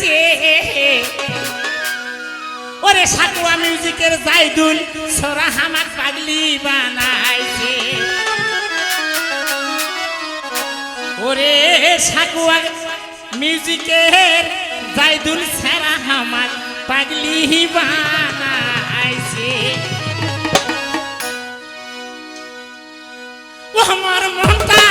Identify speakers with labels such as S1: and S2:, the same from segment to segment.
S1: গেছে ওরে সাকুয়া মিউজিকের জাইদুল, সোরা হামাক পাগলি বানাইছে। ওরে সাকুয়া মিউজিকের জাইদুল, সারা হামাক পাগলি বানাইছে। আমার মনটা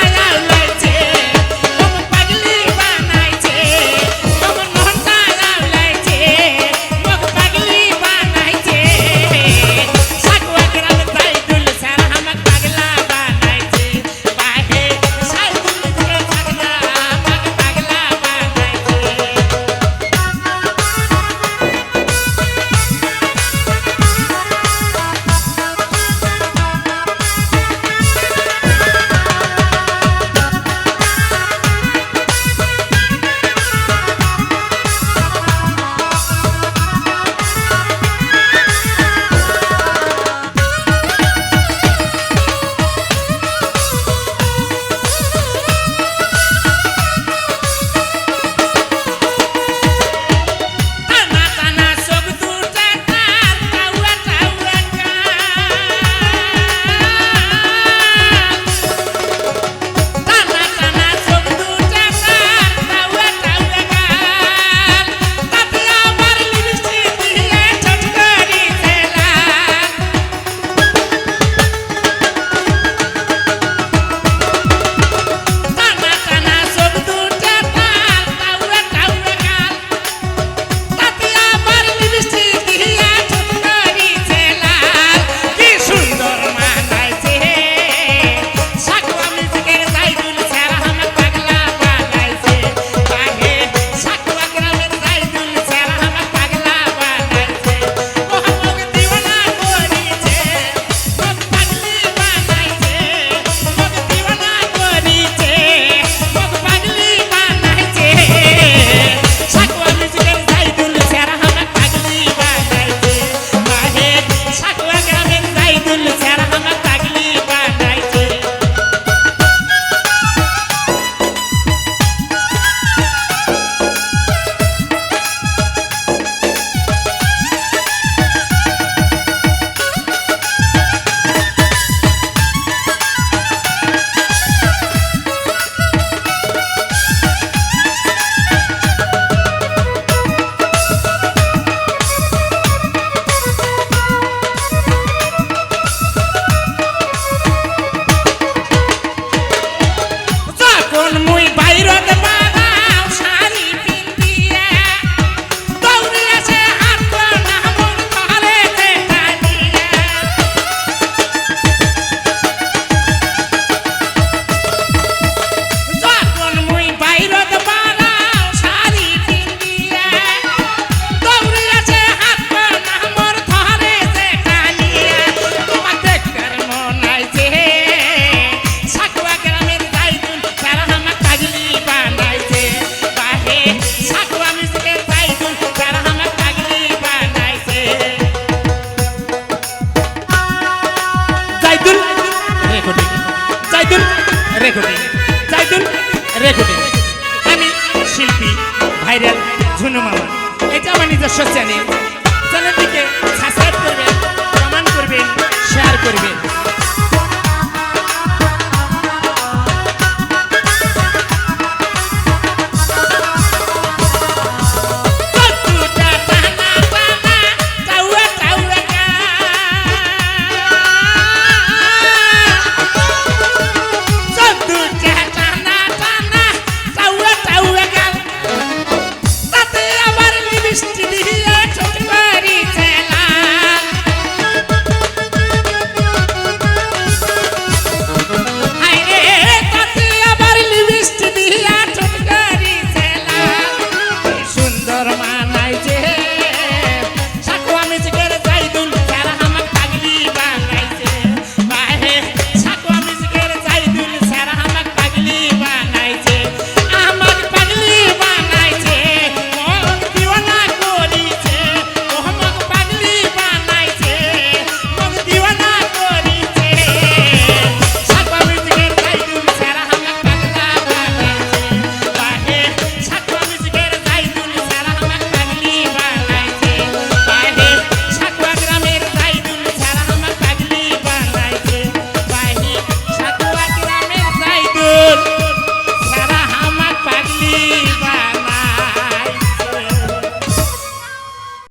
S1: রেকর্ডিং। জাইদুল রেকর্ডিং। আমি শিল্পী ভাইরাল ঝুনু মামা এটা আমার নিজস্ব চ্যানেল